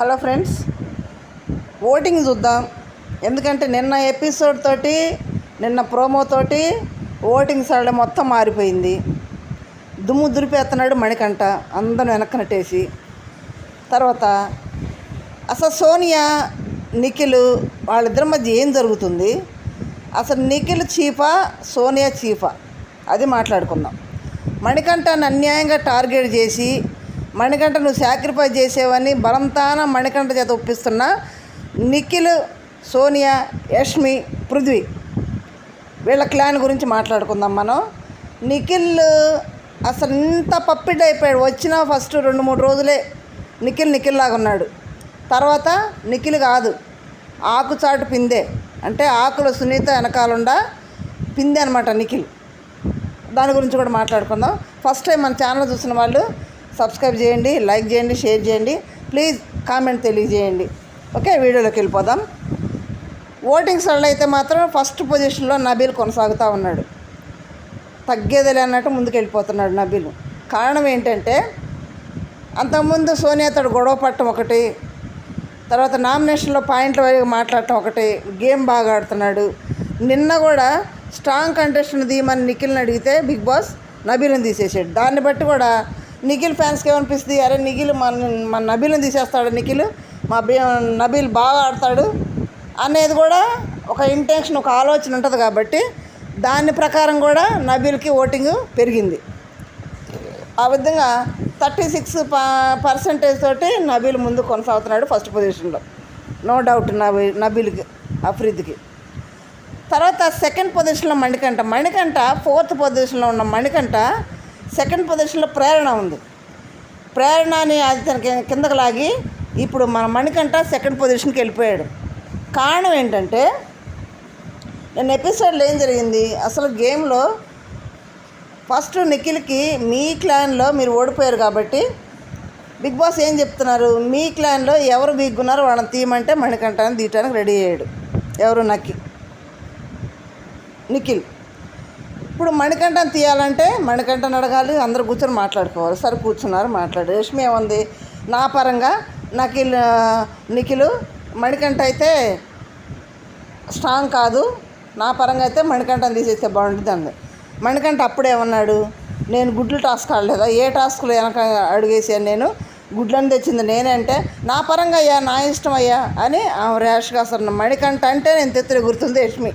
Hello friends voting చూద్దాం. ఎందుకంటే నిన్న ఎపిసోడ్ తోటి నిన్న ప్రోమో తోటి ఓటింగ్ సరళ మొత్తం మారిపోయింది. దుమ్ము దురిపేస్తున్నాడు మణికంట అందరం వెనక్కనట్టేసి తర్వాత అసలు సోనియా నిఖిల్ వాళ్ళిద్దరి మధ్య ఏం జరుగుతుంది? అసలు నిఖిల్ చీఫా సోనియా చీఫా? అది మాట్లాడుకుందాం. మణికంఠను అన్యాయంగా టార్గెట్ చేసి మణికంఠ నువ్వు సాక్రిఫైస్ చేసేవని బలంతాన మణికంఠ చేత ఒప్పిస్తున్న నిఖిల్ సోనియా యష్మి పృథ్వీ. వీళ్ళ క్లాన్ గురించి మాట్లాడుకుందాం మనం. నిఖిల్ అసలు ఇంత పప్పిడ్ అయిపోయాడు. వచ్చిన ఫస్ట్ రెండు మూడు రోజులే నిఖిల్ నిఖిల్ లాగా ఉన్నాడు. తర్వాత నిఖిల్ కాదు ఆకుచాటు పిందే. అంటే ఆకుల సునీత వెనకాలండా పిందే అనమాట నిఖిల్. దాని గురించి కూడా మాట్లాడుకుందాం. ఫస్ట్ టైం మన ఛానల్ చూసిన వాళ్ళు సబ్స్క్రైబ్ చేయండి లైక్ చేయండి షేర్ చేయండి. ప్లీజ్ కామెంట్ తెలియజేయండి. ఓకే వీడియోలోకి వెళ్ళిపోదాం. ఓటింగ్ వల్ల అయితే మాత్రం ఫస్ట్ పొజిషన్లో నబీల్ కొనసాగుతూ ఉన్నాడు. తగ్గేదిలే అన్నట్టు ముందుకెళ్ళిపోతున్నాడు నబీల్. కారణం ఏంటంటే అంతకుముందు సోనియాతోడు గొడవ పట్టడం ఒకటి తర్వాత నామినేషన్లో పాయింట్ల వరకు మాట్లాడటం ఒకటి గేమ్ బాగా ఆడుతున్నాడు. నిన్న కూడా స్ట్రాంగ్ కంటెస్ట్ని తీయమని నిఖిల్ని అడిగితే బిగ్ బాస్ నబీల్ని తీసేసాడు. దాన్ని బట్టి కూడా నిఖిల్ ఫ్యాన్స్కి ఏమనిపిస్తుంది? అరే నిఖిల్ మన మన నబీల్ని తీసేస్తాడు నిఖిల్. మా నబీల్ బాగా ఆడతాడు అనేది కూడా ఒక ఇంటెన్షన్ ఒక ఆలోచన ఉంటుంది కాబట్టి దాని ప్రకారం కూడా నబీల్కి ఓటింగ్ పెరిగింది. ఆ విధంగా థర్టీ సిక్స్ పర్సెంటేజ్ తోటి నబీల్ ముందు కొనసాగుతున్నాడు ఫస్ట్ పొజిషన్లో నో డౌట్ నబీ నబీల్కి అఫ్రీద్కి. తర్వాత సెకండ్ పొజిషన్లో మణికంట మణికంట ఫోర్త్ పొజిషన్లో ఉన్న మణికంట సెకండ్ పొజిషన్లో ప్రేరణ ఉంది. ప్రేరణని అది తనకి కిందకు లాగి ఇప్పుడు మన మణికంఠ సెకండ్ పొజిషన్కి వెళ్ళిపోయాడు. కారణం ఏంటంటే నేను ఎపిసోడ్లో ఏం జరిగింది? అసలు గేమ్లో ఫస్ట్ నిఖిల్కి మీ క్లాన్లో మీరు ఓడిపోయారు కాబట్టి బిగ్ బాస్ ఏం చెప్తున్నారు? మీ క్లాన్లో ఎవరు బిగ్గున్నారో వాళ్ళని తీయమంటే మణికంఠని తీయటానికి రెడీ అయ్యాడు. ఎవరు? నక్కి. నిఖిల్. ఇప్పుడు మణికంఠని తీయాలంటే మణికంఠని అడగాలి అందరు కూర్చొని మాట్లాడుకోవాలి. సరే కూర్చున్నారు మాట్లాడు. రష్మి ఏముంది? నా పరంగా నకిల్ నిఖిల్ మణికంఠ అయితే స్ట్రాంగ్ కాదు. నా పరంగా అయితే మణికంఠని తీసేస్తే బాగుంటుంది అంది. మణికంఠ అప్పుడేమన్నాడు నేను గుడ్లు టాస్క్ ఆడలేదా? ఏ టాస్క్లో వెనక అడిగేసాను నేను? గుడ్లను తెచ్చింది నేనంటే నా పరంగా అయ్యా నా ఇష్టం అయ్యా అని ర్యాష్గా అసలు మణికంఠ అంటే నేను తెత్తిరి గుర్తుంది యష్మి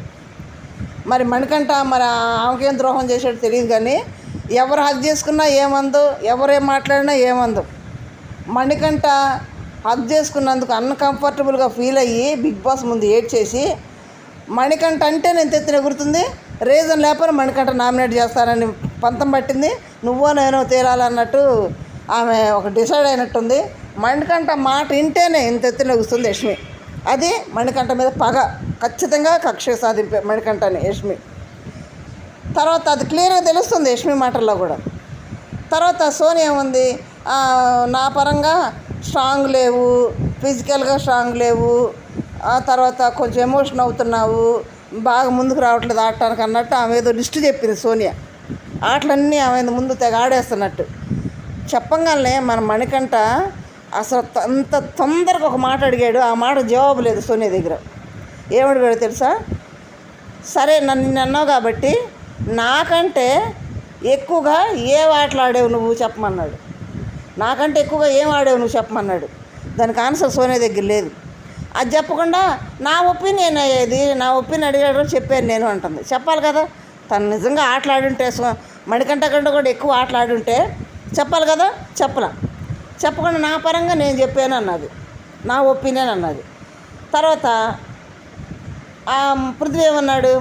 మరి మణికంఠ మరి ఆమెకేం ద్రోహం చేశాడు తెలియదు కానీ ఎవరు హక్ చేసుకున్నా ఏమందు ఎవరేం మాట్లాడినా ఏమందు. మణికంఠ హక్ చేసుకున్నందుకు అన్కంఫర్టబుల్గా ఫీల్ అయ్యి బిగ్ బాస్ ముందు ఏడ్ చేసి మణికంఠ అంటే నేను తెత్తిన గుర్తుంది రీజన్ లేకపోతే మణికంఠ నామినేట్ చేస్తానని పంతం పట్టింది నువ్వో నేనో తీరాలన్నట్టు ఆమె ఒక డిసైడ్ అయినట్టుంది. మణికంఠ మాట వింటేనే ఇంత ఎత్తున కూస్తుంది లక్ష్మి అది మణికంఠ మీద పగ. ఖచ్చితంగా కక్ష సాధింపే మణికంఠని యష్మి. తర్వాత అది క్లియర్గా తెలుస్తుంది యష్మి మాటల్లో కూడా. తర్వాత సోనియా ఏముంది? నా పరంగా స్ట్రాంగ్ లేవు ఫిజికల్గా స్ట్రాంగ్ లేవు ఆ తర్వాత కొంచెం ఎమోషన్ అవుతున్నావు బాగా ముందుకు రావట్లేదు ఆడటానికి అన్నట్టు ఆమె ఏదో లిస్ట్ చెప్పింది సోనియా. ఆటలన్నీ ఆమె ముందు తెగ ఆడేస్తున్నట్టు. చెప్పంగానే మన మణికంఠ అసలు అంత తొందరగా ఒక మాట అడిగాడు ఆ మాట జవాబు లేదు సోనియా దగ్గర. ఏమడిగాడు తెలుసా? సరే నన్ను నిన్ను కాబట్టి నాకంటే ఎక్కువగా ఏ ఆటలు నువ్వు చెప్పమన్నాడు. నాకంటే ఎక్కువగా ఏం ఆడేవు నువ్వు చెప్పమన్నాడు. దానికి ఆన్సర్ సోనియా దగ్గర లేదు. అది చెప్పకుండా నా ఒపీనియన్ అయ్యేది నా ఒపీనియన్ అడిగాడు చెప్పాను నేను అంటుంది. చెప్పాలి కదా? తను నిజంగా ఆటలాడుంటే సో- మణికంట కంటే కూడా ఎక్కువ ఆటలాడుంటే చెప్పాలి కదా? చెప్పలా. చెప్పకుండా నా పరంగా నేను చెప్పాను అన్నది. నా ఒపీనియన్ అన్నది. తర్వాత పృథ్వీ ఏమన్నాడు?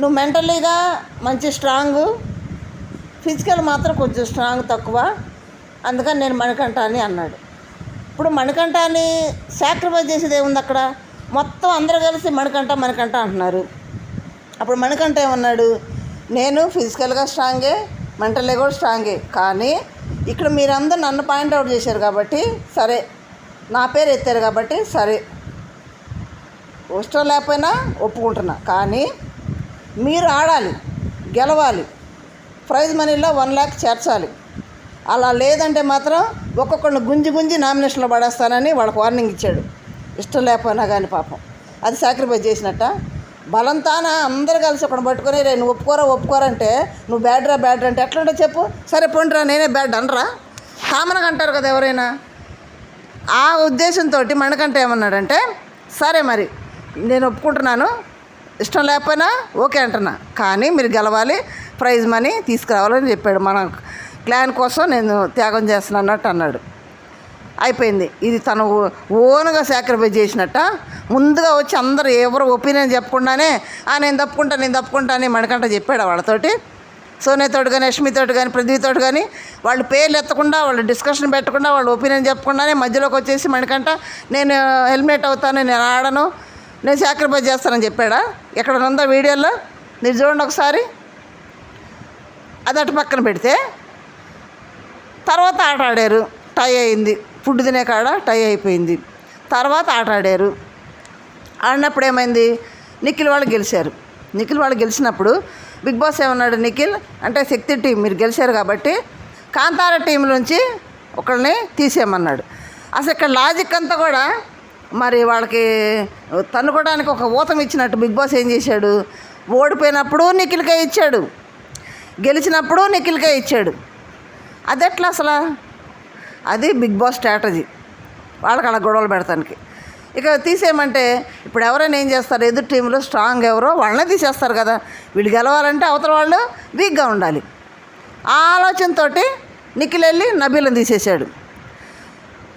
నువ్వు మెంటలీగా మంచి స్ట్రాంగ్ ఫిజికల్ మాత్రం కొంచెం స్ట్రాంగ్ తక్కువ. అందుకని నేను మణికంఠ అని అన్నాడు. ఇప్పుడు మణికంఠాన్ని సాక్రిఫైస్ చేసేది ఏముంది అక్కడ? మొత్తం అందరూ కలిసి మణికంఠ మణికంఠ అంటున్నారు. అప్పుడు మణికంఠ ఏమన్నాడు? నేను ఫిజికల్గా స్ట్రాంగే మెంటల్లీ కూడా స్ట్రాంగే. కానీ ఇక్కడ మీరందరూ నన్ను పాయింట్అవుట్ చేశారు కాబట్టి సరే. నా పేరు ఎత్తారు కాబట్టి సరే. ఇష్టం లేకపోయినా ఒప్పుకుంటున్నా. కానీ మీరు ఆడాలి గెలవాలి. ప్రైజ్ మనీలో వన్ ల్యాక్ చేర్చాలి. అలా లేదంటే మాత్రం ఒక్కొక్కరిని గుంజి గుంజి నామినేషన్లో పడేస్తానని వాళ్ళకి వార్నింగ్ ఇచ్చాడు. ఇష్టం లేకపోయినా కానీ పాపం. అది సాక్రిఫైస్ చేసినట్ట? బలంతాన అందరు కలిసి ఒకటి పట్టుకొని రే నువ్వు ఒప్పుకోరా ఒప్పుకోరంటే నువ్వు బ్యాడ్రా బ్యాడ్ అంటే ఎట్లుంటే చెప్పు. సరే పోండిరా నేనే బ్యాడ్ అనరా? కామన్గా అంటారు కదా ఎవరైనా. ఆ ఉద్దేశంతో మణికంఠ ఏమన్నాడంటే సరే మరి నేను ఒప్పుకుంటున్నాను. ఇష్టం లేకపోయినా ఓకే అంటున్నా. కానీ మీరు గెలవాలి ప్రైజ్ మనీ తీసుకురావాలని చెప్పాడు. మన క్లాన్ కోసం నేను త్యాగం చేస్తున్నా అన్నట్టు అన్నాడు. అయిపోయింది. ఇది తను ఓన్గా సాక్రిఫైస్ చేసినట్ట. ముందుగా వచ్చి అందరు ఎవరు ఒపీనియన్ చెప్పకుండానే "ఆ, నేను తప్పుకుంటా నేను తప్పుకుంటా అని మణికంట చెప్పాడు వాళ్ళతోటి. సోనేతోటి కానీ యష్మితోటి కానీ పృథ్వీతోటి కానీ వాళ్ళు పేర్లు ఎత్తకుండా వాళ్ళు డిస్కషన్ పెట్టకుండా వాళ్ళు ఒపీనియన్ చెప్పకుండానే మధ్యలోకి వచ్చేసి మణికంట నేను హెల్మెట్ అవుతాను నేను ఆడను నేను సాక్రిఫైస్ చేస్తానని చెప్పాడా? ఎక్కడ ఉందో వీడియోలో? మీరు చూడండి ఒకసారి. అది అటు పక్కన పెడితే తర్వాత ఆట ఆడారు. టై అయింది. ఫుడ్ తినే కాడ టై అయిపోయింది. తర్వాత ఆట ఆడారు. ఆడినప్పుడు ఏమైంది? నిఖిల్ వాళ్ళు గెలిచారు. నిఖిల్ వాళ్ళు గెలిచినప్పుడు బిగ్ బాస్ ఏమన్నాడు నిఖిల్? అంటే శక్తి టీం మీరు గెలిచారు కాబట్టి కాంతార టీం నుంచి ఒకళ్ళని తీసేయమన్నాడు. అసలు ఇక్కడ లాజిక్ అంతా కూడా మరి వాళ్ళకి తన్నుకోవడానికి ఒక ఊతం ఇచ్చినట్టు బిగ్ బాస్ ఏం చేశాడు? ఓడిపోయినప్పుడు నిఖిల్కే ఇచ్చాడు. గెలిచినప్పుడు నిఖిల్కే ఇచ్చాడు. అది ఎట్లా అసలు? అది బిగ్ బాస్ స్ట్రాటజీ. వాళ్ళకి అలా గొడవలు పెడతానికి. ఇక తీసేయమంటే ఇప్పుడు ఎవరైనా ఏం చేస్తారు? ఎదురు టీంలో స్ట్రాంగ్ ఎవరో వాళ్ళనే తీసేస్తారు కదా. వీళ్ళు గెలవాలంటే అవతల వాళ్ళు వీక్గా ఉండాలి. ఆ ఆలోచనతోటి నిఖిల్ వెళ్ళి నబీలను తీసేశాడు.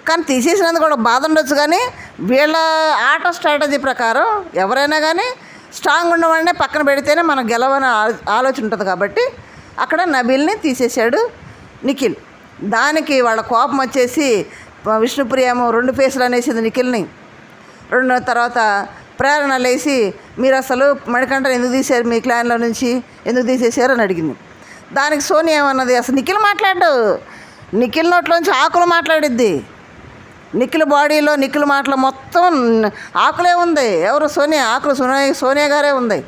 కానీ తీసేసినందుకు కూడా బాధ ఉండొచ్చు కానీ వీళ్ళ ఆట స్ట్రాటజీ ప్రకారం ఎవరైనా కానీ స్ట్రాంగ్ ఉన్నవాడినే పక్కన పెడితేనే మనం గెలవని ఆలోచన ఉంటుంది కాబట్టి అక్కడ నబీల్ని తీసేశాడు నిఖిల్. దానికి వాళ్ళ కోపం వచ్చేసి విష్ణుప్రియేమో రెండు ఫేసులు అనేసింది నిఖిల్ని. రెండు తర్వాత ప్రేరణ లేచి మీరు అసలు మణికంఠను ఎందుకు తీశారు మీ క్లాన్లో నుంచి? ఎందుకు తీసేశారు? అని అడిగింది. దానికి సోనియా ఏమన్నది అసలు నిఖిల్ మాట్లాడు. నిఖిల్ నోట్లోంచి ఆకులు మాట్లాడిద్ది. నిఖిల్ బాడీలో నిఖిల్ మాటలు మొత్తం ఆకులే ఉంది. ఎవరు సోనియా? ఆకులు సోనియా సోనియా గారే ఉంది.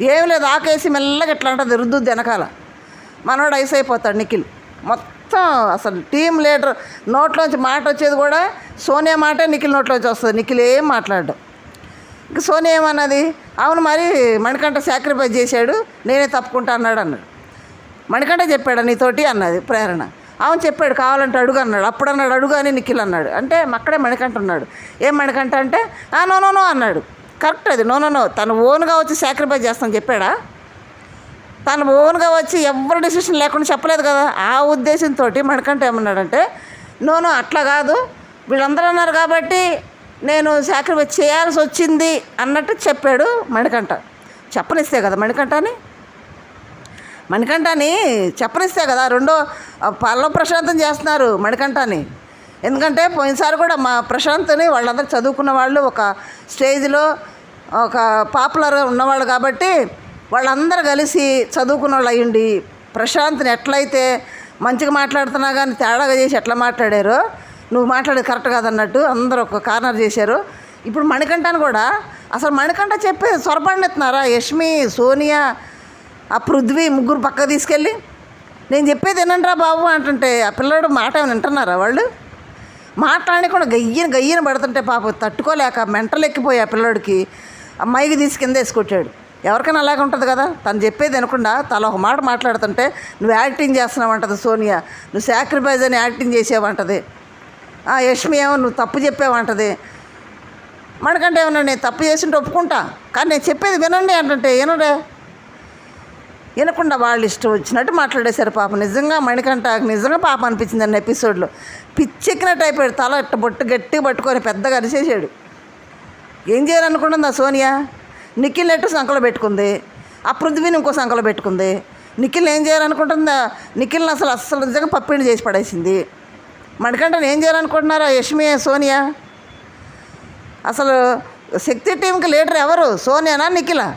ఏం లేదు ఆకేసి మెల్లగా ఇట్లా అంటే రుద్దుద్ది వెనకాల. మనోడు ఐస్ అయిపోతాడు నిఖిల్. మొత్తం అసలు టీం లీడర్ నోట్లోంచి మాట వచ్చేది కూడా సోనియా మాటే నిఖిల్ నోట్లోంచి వస్తుంది. నిఖిల్ ఏం మాట్లాడడం. ఇంక సోనియా ఏమన్నది? అవును మరి మణికంఠ సాక్రిఫైస్ చేశాడు నేనే తప్పుకుంటా అన్నాడు అన్నాడు. మణికంఠ చెప్పాడు నీతోటి అన్నది ప్రేరణ. అవును చెప్పాడు కావాలంటే అడుగు అన్నాడు. అప్పుడు అన్నాడు అడుగు అని నిఖిల్ అన్నాడు. అంటే అక్కడే మణికంట ఉన్నాడు ఏం మణికంట అంటే "ఆ, నో నో నో అన్నాడు. కరెక్ట్ అది నో నో నో. తను ఓన్గా వచ్చి సాక్రిఫైస్ చేస్తాను చెప్పాడా? తను ఓన్గా వచ్చి ఎవరు డిసిషన్ లేకుండా చెప్పలేదు కదా. ఆ ఉద్దేశంతో మణికంట ఏమన్నాడంటే నోను అట్లా కాదు. వీళ్ళందరూ అన్నారు కాబట్టి నేను సాక్రిఫైస్ చేయాల్సి వచ్చింది అన్నట్టు చెప్పాడు మణికంట చెప్పనిస్తే కదా మణికంఠని? మణికంఠాని చెప్పనిస్తే కదా రెండో పల్లవ ప్రశాంతం చేస్తున్నారు మణికంఠాని. ఎందుకంటే పోయినసారి కూడా మా ప్రశాంత్ని వాళ్ళందరూ చదువుకున్న వాళ్ళు ఒక స్టేజ్లో ఒక పాపులర్ ఉన్నవాళ్ళు కాబట్టి వాళ్ళందరూ కలిసి చదువుకున్న వాళ్ళు అయ్యుండి ప్రశాంత్ని ఎట్లయితే మంచిగా మాట్లాడుతున్నా కానీ తేడాగా చేసి ఎట్లా మాట్లాడారో నువ్వు మాట్లాడేది కరెక్ట్ కాదన్నట్టు అందరూ ఒక కార్నర్ చేశారు. ఇప్పుడు మణికంఠని కూడా అసలు మణికంఠ చెప్పి సొరపడినెత్తున్నారా యష్మి సోనియా ఆ పృథ్వీ ముగ్గురు పక్క తీసుకెళ్ళి నేను చెప్పేది వినండిరా బాబు అంటుంటే ఆ పిల్లడు మాట ఏమైనా వింటున్నారా వాళ్ళు? మాట్లాడకుండా కూడా గయ్యన గయ్యన పడుతుంటే పాప తట్టుకోలేక మెంటలు ఎక్కిపోయి ఆ పిల్లడికి ఆ మైకి తీసి కింద వేసుకొచ్చాడు. ఎవరికైనా అలాగే ఉంటుంది కదా? తను చెప్పేది వినకుండా తల ఒక మాట మాట్లాడుతుంటే నువ్వు యాక్టింగ్ చేస్తున్నావు అంటది సోనియా. నువ్వు సాక్రిఫైజ్ అని యాక్టింగ్ చేసేవంటది ఆ యష్మి ఏమో నువ్వు తప్పు చెప్పావంటది మనకంటే ఏమన్నా నేను తప్పు చేసింటే ఒప్పుకుంటా. కానీ నేను చెప్పేది వినండి అంటే వినడే వినకుండా వాళ్ళు ఇష్టం వచ్చినట్టు మాట్లాడేశారు పాప. నిజంగా మణికంఠకు నిజంగా పాప అనిపించింది అన్న ఎపిసోడ్లో పిచ్చెక్కినట్టు అయిపోయాడు తల ఇట్ట బొట్టు గట్టి పట్టుకొని పెద్దగా అరిచేసాడు ఏం చేయాలనుకుంటుంది ఆ సోనియా? నిఖిల్ నెట్టు సంకలో పెట్టుకుంది? ఆ పృథ్వీని ఇంకో సంకలో పెట్టుకుంది? నిఖిల్ ఏం చేయాలనుకుంటుందా? నిఖిల్ని అసలు అస్సలు నిజంగా పప్పిండి చేసి పడేసింది. మణికంఠని ఏం చేయాలనుకుంటున్నారా యష్మి సోనియా? అసలు శక్తి టీంకి లీడర్ ఎవరు? సోనియానా నిఖిలా?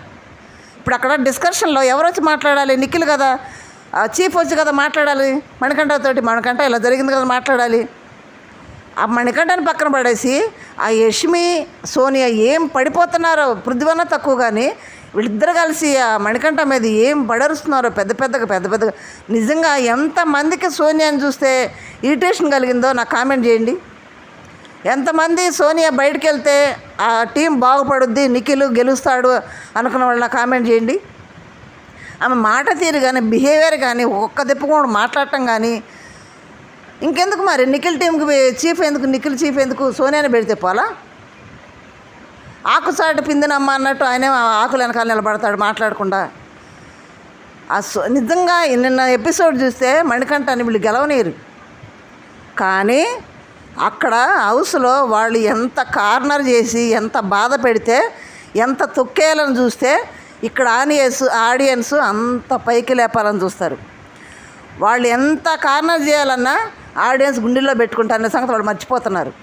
ఇప్పుడు అక్కడ డిస్కషన్లో ఎవరు వచ్చి మాట్లాడాలి? నిఖిల్ కదా. చీఫ్ వచ్చి కదా మాట్లాడాలి. మణికంఠతోటి మణికంఠ ఇలా జరిగింది కదా మాట్లాడాలి. ఆ మణికంఠని పక్కన పడేసి ఆ యష్మి సోనియా ఏం పడిపోతున్నారో పృథ్వన తక్కువ కానీ వీళ్ళిద్దరు కలిసి ఆ మణికంఠ మీద ఏం బడరుస్తున్నారో పెద్ద పెద్దగా పెద్ద పెద్దగా. నిజంగా ఎంతమందికి సోనియాని చూస్తే ఇరిటేషన్ కలిగిందో నాకు కామెంట్ చేయండి. ఎంతమంది సోనియా బయటకు వెళ్తే ఆ టీం బాగుపడుద్ది నిఖిల్ గెలుస్తాడు అనుకున్న వాళ్ళు నాకు కామెంట్ చేయండి. ఆమె మాట తీరు కానీ బిహేవియర్ కానీ ఒక్క కూడా మాట్లాడటం కానీ ఇంకెందుకు మరి? నిఖిల్ టీంకి చీఫ్ ఎందుకు? నిఖిల్ చీఫ్ ఎందుకు? సోనియాని పెడితే పోలా? ఆకుచాటు పిందినమ్మ అన్నట్టు ఆయనే ఆ ఆకులు వెనకాల నిలబడతాడు మాట్లాడకుండా. ఆ సో నిజంగా నిన్న ఎపిసోడ్ చూస్తే మణికంఠ అని వీళ్ళు గెలవనీరు కానీ అక్కడ హౌస్లో వాళ్ళు ఎంత కార్నర్ చేసి ఎంత బాధ పెడితే ఎంత తొక్కేయాలని చూస్తే ఇక్కడ ఆనియన్స్ ఆడియన్స్ అంత పైకి లేపాలని చూస్తారు. వాళ్ళు ఎంత కార్నర్ చేయాలన్నా ఆడియన్స్ గుండెల్లో పెట్టుకుంటారనే సంగతి వాళ్ళు మర్చిపోతున్నారు.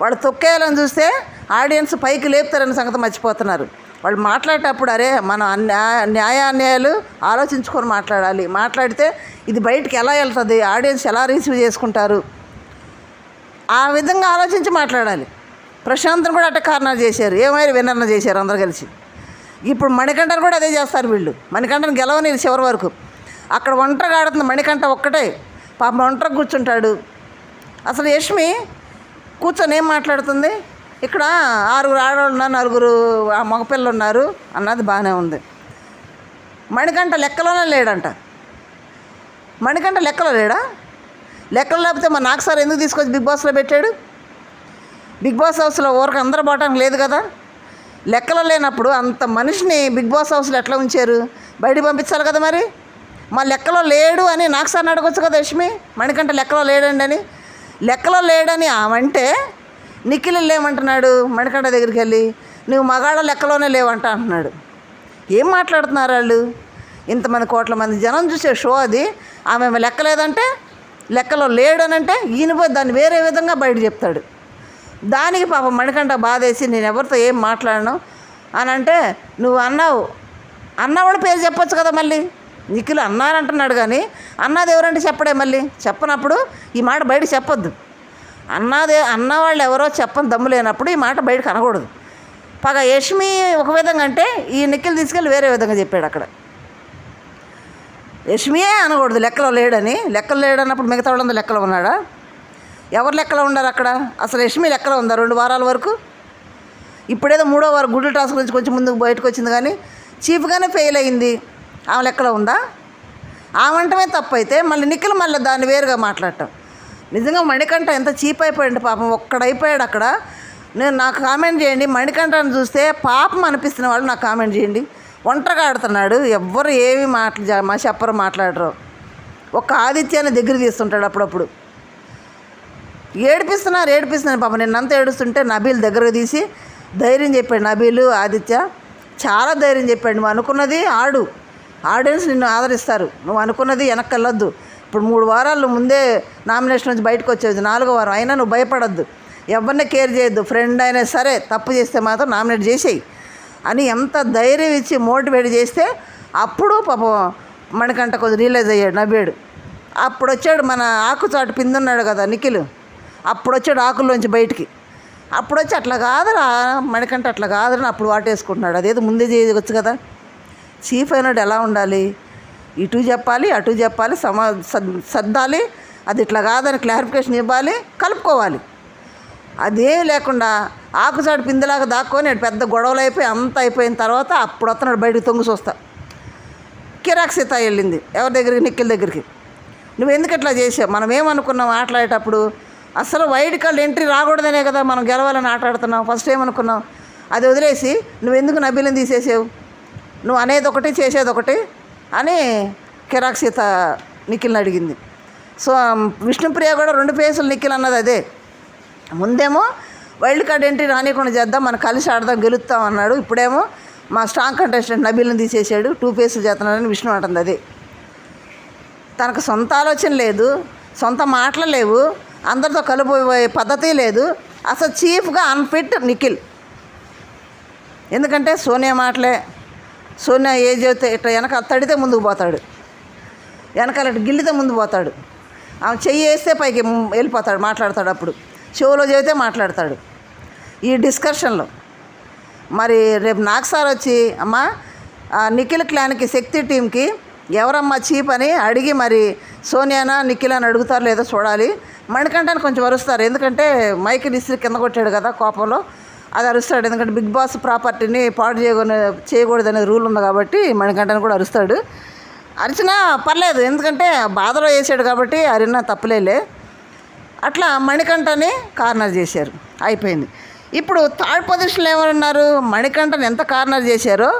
వాళ్ళు తొక్కేయాలని చూస్తే ఆడియన్స్ పైకి లేపుతారనే సంగతి మర్చిపోతున్నారు. వాళ్ళు మాట్లాడేటప్పుడు అరే మనం అన్యా- న్యాయ అన్యాయాలు ఆలోచించుకొని మాట్లాడాలి. మాట్లాడితే ఇది బయటికి ఎలా వెళ్తుంది? ఆడియన్స్ ఎలా రిసీవ్ చేసుకుంటారు? ఆ విధంగా ఆలోచించి మాట్లాడాలి. ప్రశాంత్ని కూడా అట్ట కారణాలు చేశారు. ఏమైనా విన్నర్న చేశారు అందరు కలిసి. ఇప్పుడు మణికంఠను కూడా అదే చేస్తారు వీళ్ళు. మణికంఠను గెలవని చివరి వరకు. అక్కడ ఒంటరిగా ఆడుతుంది మణికంఠ ఒక్కటే. పాపం ఒంటరి కూర్చుంటాడు. అసలు యష్మి కూర్చొని ఏం మాట్లాడుతుంది? ఇక్కడ ఆరుగురు ఆడవాళ్ళు ఉన్నారు నలుగురు ఆ మగపిల్లలు ఉన్నారు అన్నది బాగానే ఉంది. మణికంఠ లెక్కలోనే లేడంట. మణికంఠ లెక్కలో లేడా? లెక్కలు లేకపోతే మా నాకు సార్ ఎందుకు తీసుకొచ్చి బిగ్ బాస్లో పెట్టాడు? బిగ్ బాస్ హౌస్లో ఊరికి అందరూ పోవటం లేదు కదా? లెక్కలో లేనప్పుడు అంత మనిషిని బిగ్ బాస్ హౌస్లో ఎట్లా ఉంచారు? బయటికి పంపించాలి కదా మరి? మా లెక్కలో లేడు అని నాకు సార్ అడగొచ్చు కదా యష్మి? మణికంట లెక్కలో లేడండి అని. లెక్కలో లేడని ఆమంటే నిఖిల్ లేమంటున్నాడు మణికంట దగ్గరికి వెళ్ళి. నువ్వు మగాళ్ళ లెక్కలోనే లేవంట అంటున్నాడు. ఏం మాట్లాడుతున్నారు వాళ్ళు? ఇంతమంది కోట్ల మంది జనం చూసే షో అది. ఆమె లెక్కలేదంటే లెక్కలో లేడనంటే ఈయన పోయి దాన్ని వేరే విధంగా బయట చెప్తాడు. దానికి పాపం మణికంట బాధేసి నేను ఎవరితో ఏం మాట్లాడను? అని అంటే నువ్వు అన్నావు. అన్నవాడు పేరు చెప్పొచ్చు కదా మళ్ళీ? నిఖిల్ అన్నారంటున్నాడు కానీ అన్నది ఎవరంటే చెప్పడే మళ్ళీ? చెప్పనప్పుడు ఈ మాట బయట చెప్పొద్దు. అన్నదే అన్నవాళ్ళు ఎవరో చెప్పని దమ్ము లేనప్పుడు ఈ మాట బయట కనకూడదు. పగ యష్మి ఒక విధంగా అంటే ఈ నిఖిల్ తీసుకెళ్ళి వేరే విధంగా చెప్పాడు అక్కడ. లక్ష్మియే అనకూడదు లెక్కలో లేడని. లెక్కలు లేడన్నప్పుడు మిగతా వాళ్ళందరూ లెక్కలో ఉన్నాడా? ఎవరు లెక్కలో ఉన్నారు అక్కడ? అసలు లక్ష్మి లెక్కలో ఉందా రెండు వారాల వరకు? ఇప్పుడేదో మూడో వారం గుడ్ల టాస్క్ నుంచి కొంచెం ముందుకు బయటకు వచ్చింది కానీ చీఫ్గానే ఫెయిల్ అయింది. ఆమె లెక్కలో ఉందా? ఆమంటమే తప్పు అయితే మళ్ళీ నిఖిల్ మళ్ళీ దాన్ని వేరుగా మాట్లాడటం. నిజంగా మణికంఠ ఎంత చీప్ అయిపోయాడు పాపం ఒక్కడైపోయాడు అక్కడ. నేను నాకు కామెంట్ చేయండి. మణికంఠను చూస్తే పాపం అనిపిస్తున్న వాళ్ళు నాకు కామెంట్ చేయండి. ఒంటరిగా ఆడుతున్నాడు. ఎవ్వరు ఏమి మాట్లా మా చెప్పరు మాట్లాడరు. ఒక ఆదిత్యాన్ని దగ్గర తీస్తుంటాడు అప్పుడప్పుడు. ఏడిపిస్తున్నారు ఏడిపిస్తున్నారు పాప. నిన్నంతా ఏడుస్తుంటే నబీల్ దగ్గర తీసి ధైర్యం చెప్పాడు. నబీలు ఆదిత్య చాలా ధైర్యం చెప్పాడు. నువ్వు అనుకున్నది ఆడు. ఆడియన్స్ నిన్ను ఆదరిస్తారు. నువ్వు అనుకున్నది వెనక్కెళ్ళొద్దు ఇప్పుడు మూడు వారాలు ముందే నామినేషన్ నుంచి బయటకు వచ్చేది. నాలుగో వారం. అయినా నువ్వు భయపడద్దు. ఎవరిని కేర్ చేయొద్దు. ఫ్రెండ్ అయినా సరే తప్పు చేస్తే మాత్రం నామినేట్ చేసేయి. అని ఎంత ధైర్యం ఇచ్చి మోటివేట్ చేస్తే అప్పుడు పాపం మణికంట కొద్ది రియలైజ్ అయ్యాడు నవ్వాడు. అప్పుడు వచ్చాడు మన ఆకుచాటు పిందున్నాడు కదా నిఖిల్. అప్పుడు వచ్చాడు ఆకుల్లోంచి బయటికి. అప్పుడు వచ్చి అట్లా కాదురా మణికంట అట్లా కాదురా అప్పుడు వాటేసుకుంటున్నాడు. అదేదో ముందే చేయవచ్చు కదా. చీఫ్ అయినాడు ఎలా ఉండాలి? ఇటు చెప్పాలి అటు చెప్పాలి సమా సద్ సర్దాలి అది ఇట్లా కాదని క్లారిఫికేషన్ ఇవ్వాలి కలుపుకోవాలి. అదేం లేకుండా ఆకుచాడు పిందెలాగా దాక్కొని పెద్ద గొడవలు అయిపోయి అంత అయిపోయిన తర్వాత అప్పుడు వస్తున్నాడు బయటకు తొంగి చూస్తా. కిరాక్ సీత వెళ్ళింది. ఎవరి దగ్గరికి? నిక్కిల దగ్గరికి. నువ్వు ఎందుకు ఇట్లా చేసావు? మనం ఏమనుకున్నాం ఆటలాడేటప్పుడు? అసలు వైడ్ కార్డ్ ఎంట్రీ రాకూడదనే కదా మనం గెలవాలని ఆట ఆడుతున్నాం. ఫస్ట్ ఏమనుకున్నాం? అది వదిలేసి నువ్వు ఎందుకు నబీలను తీసేసావు? నువ్వు అనేది ఒకటి చేసేది ఒకటి అని కిరాక్ సీత నిఖిల్ని అడిగింది. సో విష్ణుప్రియ కూడా రెండు పేసులు నిఖిల్ అన్నది అదే. ముందేమో వైల్డ్ కార్డ్ ఎంట్రీ రానియకుండా చేద్దాం మనం కలిసి ఆడదాం గెలుస్తాం అన్నాడు. ఇప్పుడేమో మా స్ట్రాంగ్ కంటెస్టెంట్ నబీల్ని తీసేసాడు టూ ఫేసులు చేస్తున్నాడని విష్ణు అంటుంది అది. తనకు సొంత ఆలోచన లేదు సొంత మాటలు లేవు అందరితో కలిపోయే పద్ధతి లేదు. అసలు చీఫ్గా అన్ఫిట్ నిఖిల్. ఎందుకంటే సోనియా మాటలే. సోనియా ఏ చెబితే ఇట్లా వెనక తడితే ముందుకు పోతాడు. వెనకాల గిల్లితే ముందు పోతాడు. ఆమె చెయ్యి వేస్తే పైకి వెళ్ళిపోతాడు మాట్లాడతాడు అప్పుడు. చెవులో చెబితే మాట్లాడతాడు. ఈ డిస్కషన్లో మరి రేపు నాకు సార్ వచ్చి అమ్మా ఆ నిఖిల్ క్లాన్కి శక్తి టీంకి ఎవరమ్మా చీప్ అని అడిగి మరి సోనియానా నిఖిల్ అని అడుగుతారు లేదో చూడాలి. మణికంఠాన్ని కొంచెం అరుస్తారు. ఎందుకంటే మైక్ ఇస్త్రీ కింద కొట్టాడు కదా కోపంలో. అది అరుస్తాడు. ఎందుకంటే బిగ్ బాస్ ప్రాపర్టీని పాడు చేయకూడదు చేయకూడదు అనేది రూల్ ఉంది కాబట్టి మణికంఠాన్ని కూడా అరుస్తాడు. అరిచినా పర్లేదు. ఎందుకంటే బాధలో వేసాడు కాబట్టి అరినా తప్పులేలే. అట్లా మణికంఠని కార్నర్ చేశారు. అయిపోయింది. ఇప్పుడు థర్డ్ పొజిషన్లో ఎవరున్నారు? మణికంఠని ఎంత కార్నర్ చేశారో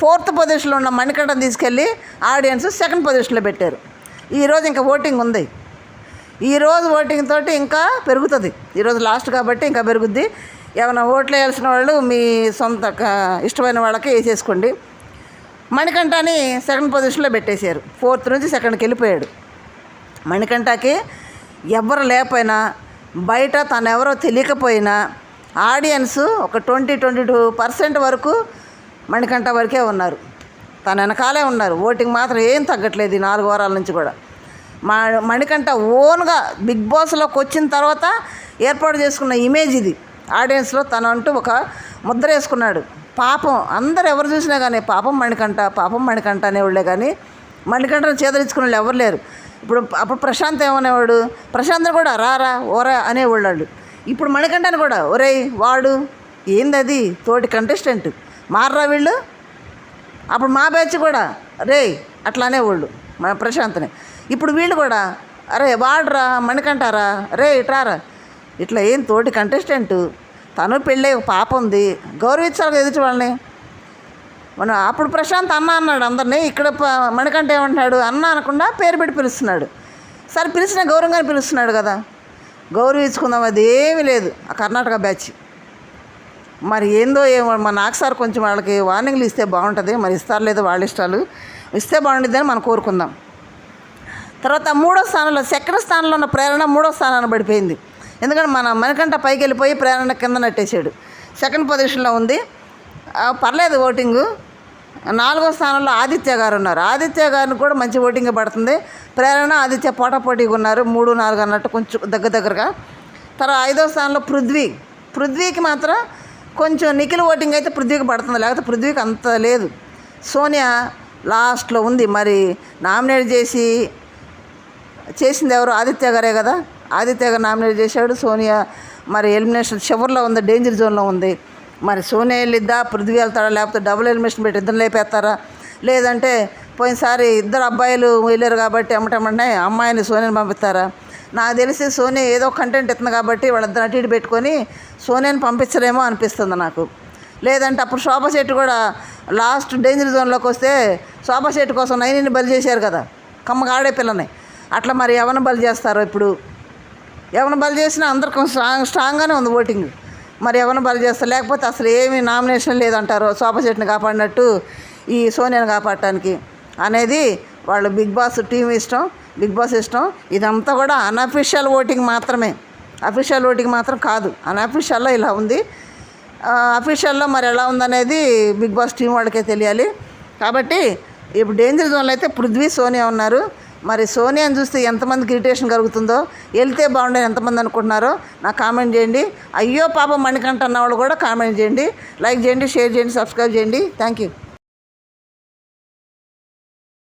ఫోర్త్ పొజిషన్లో ఉన్న మణికంఠని తీసుకెళ్ళి ఆడియన్స్ సెకండ్ పొజిషన్లో పెట్టారు. ఈరోజు ఇంకా ఓటింగ్ ఉంది. ఈరోజు ఓటింగ్ తోటి ఇంకా పెరుగుతుంది. ఈరోజు లాస్ట్ కాబట్టి ఇంకా పెరుగుద్ది. ఏమైనా ఓట్లు వేయాల్సిన వాళ్ళు మీ సొంత ఇష్టమైన వాళ్ళకి వేసేసుకోండి. మణికంఠని సెకండ్ పొజిషన్లో పెట్టేశారు. ఫోర్త్ నుంచి సెకండ్కి వెళ్ళిపోయాడు. మణికంఠకి ఎవరు లేకపోయినా బయట తను ఎవరో తెలియకపోయినా ఆడియన్స్ ఒక ట్వంటీ ట్వంటీ టూ పర్సెంట్ వరకు మణికంఠ వరకే ఉన్నారు. తన వెనకాలే ఉన్నారు. ఓటింగ్ మాత్రం ఏం తగ్గట్లేదు ఈ నాలుగు వారాల నుంచి కూడా. మా మణికంఠ ఓన్గా బిగ్ బాస్లోకి వచ్చిన తర్వాత ఏర్పాటు చేసుకున్న ఇమేజ్ ఇది. ఆడియన్స్లో తను అంటూ ఒక ముద్ర వేసుకున్నాడు. పాపం అందరు ఎవరు చూసినా కానీ పాపం మణికంఠ పాపం మణికంఠ అనేవాళ్ళే కానీ మణికంఠను చేదరించుకునే వాళ్ళు ఎవరు లేరు. ఇప్పుడు అప్పుడు ప్రశాంత్ ఏమనేవాడు? ప్రశాంత్ కూడా రారా ఓరా అనేవాళ్ళు ఇప్పుడు మణికంఠని కూడా ఒరే వాడు ఏందది? తోటి కంటెస్టెంట్ మార్రా వీళ్ళు? అప్పుడు మా బ్యాచ్ కూడా రే అట్లానే వాళ్ళు మన ప్రశాంత్ని. ఇప్పుడు వీళ్ళు కూడా అరే వాడరా మణికంటారా రే ఇట్రారా ఇట్లా ఏం తోటి కంటెస్టెంట్ తను పెళ్ళే ఒక పాప ఉంది. గౌరవించాలి ఎదుటి వాళ్ళని. మనం అప్పుడు ప్రశాంత్ అన్న అన్నాడు అందరినీ ఇక్కడ మణికంట మణికంఠ ఏమంటున్నాడు అన్న అనకుండా పేరు పెట్టి పిలుస్తున్నాడు. సరే పిలిచిన గౌరవంగానే పిలుస్తున్నాడు కదా. గౌరవించుకుందాం అది ఏమీ లేదు ఆ కర్ణాటక బ్యాచ్. మరి ఏందో ఏమో మా నాకు సార్ కొంచెం వాళ్ళకి వార్నింగ్లు ఇస్తే బాగుంటుంది మరి ఇస్తారు లేదో వాళ్ళ ఇష్టాలు. ఇస్తే బాగుంటుందని మనం కోరుకుందాం. తర్వాత మూడో స్థానంలో సెకండ్ స్థానంలో ఉన్న ప్రేరణ మూడో స్థానాన్ని పడిపోయింది. ఎందుకంటే మన మనకంట పైకి వెళ్ళిపోయి ప్రేరణ కింద నట్టేశాడు. సెకండ్ పొజిషన్లో ఉంది. పర్లేదు ఓటింగు. నాలుగో స్థానంలో ఆదిత్య గారు ఉన్నారు. ఆదిత్య గారిని కూడా మంచి ఓటింగ్ పడుతుంది. ప్రేరణ ఆదిత్య పోటాపోటీగా ఉన్నారు. మూడు నాలుగు అన్నట్టు కొంచెం దగ్గర దగ్గరగా. తర్వాత ఐదో స్థానంలో పృథ్వీ. పృథ్వీకి మాత్రం కొంచెం నిఖిల్ ఓటింగ్ అయితే పృథ్వీకి పడుతుంది. లేకపోతే పృథ్వీకి అంత లేదు. సోనియా లాస్ట్లో ఉంది. మరి నామినేట్ చేసి చేసింది ఎవరు? ఆదిత్య గారే కదా. ఆదిత్య గారు నామినేట్ చేశాడు. సోనియా మరి ఎలిమినేషన్ చివరిలో ఉంది. డేంజర్ జోన్లో ఉంది. మరి సోనియా వెళ్ళిద్దా పృథ్వీ వెళ్తాడా లేకపోతే డబుల్ ఎలిమినేషన్ పెట్టి ఇద్దరు లేపేస్తారా? లేదంటే పోయినసారి ఇద్దరు అబ్బాయిలు వెళ్ళారు కాబట్టి ఎమ్మటెమ్మటే అమ్మాయిని సోనియాని పంపిస్తారా? నాకు తెలిసి సోనియా ఏదో కంటెంట్ ఇస్తుంది కాబట్టి వాళ్ళిద్దరు అటు ఇటు పెట్టుకొని సోనియాని పంపించలేమో అనిపిస్తుంది నాకు. లేదంటే అప్పుడు శోభా శెట్టి కూడా లాస్ట్ డేంజర్ జోన్లోకి వస్తే శోభా శెట్టి కోసం నైనిని బలి చేశారు కదా కమ్మగా ఆడే పిల్లని. అట్లా మరి ఎవరిని బలి చేస్తారో ఇప్పుడు? ఎవరిని బలి చేసినా అందరికీ స్ట్రాంగ్ స్ట్రాంగ్గానే ఉంది ఓటింగ్ మరి ఎవరిని బలి చేస్తారు? లేకపోతే అసలు ఏమి నామినేషన్ లేదంటారు? సోఫా చెట్టుని కాపాడినట్టు ఈ సోనియాని కాపాడటానికి అనేది వాళ్ళు బిగ్ బాస్ టీం ఇష్టం బిగ్ బాస్ ఇష్టం. ఇదంతా కూడా అన్అఫిషియల్ ఓటింగ్ మాత్రమే. అఫీషియల్ ఓటింగ్ మాత్రం కాదు. అన్అఫిషియల్లో ఇలా ఉంది. అఫీషియల్లో మరి ఎలా ఉందనేది బిగ్ బాస్ టీం వాళ్ళకే తెలియాలి. కాబట్టి ఇప్పుడు డేంజర్ జోన్లో అయితే పృథ్వీ సోనియా ఉన్నారు. మరి సోనియాని చూస్తే ఎంతమందికి ఇరిటేషన్ కలుగుతుందో వెళ్తే బాగుండని ఎంతమంది అనుకుంటున్నారో నాకు కామెంట్ చేయండి. అయ్యో పాప మణికంఠ అన్న వాళ్ళు కూడా కామెంట్ చేయండి. లైక్ చేయండి షేర్ చేయండి సబ్స్క్రైబ్ చేయండి. Thank you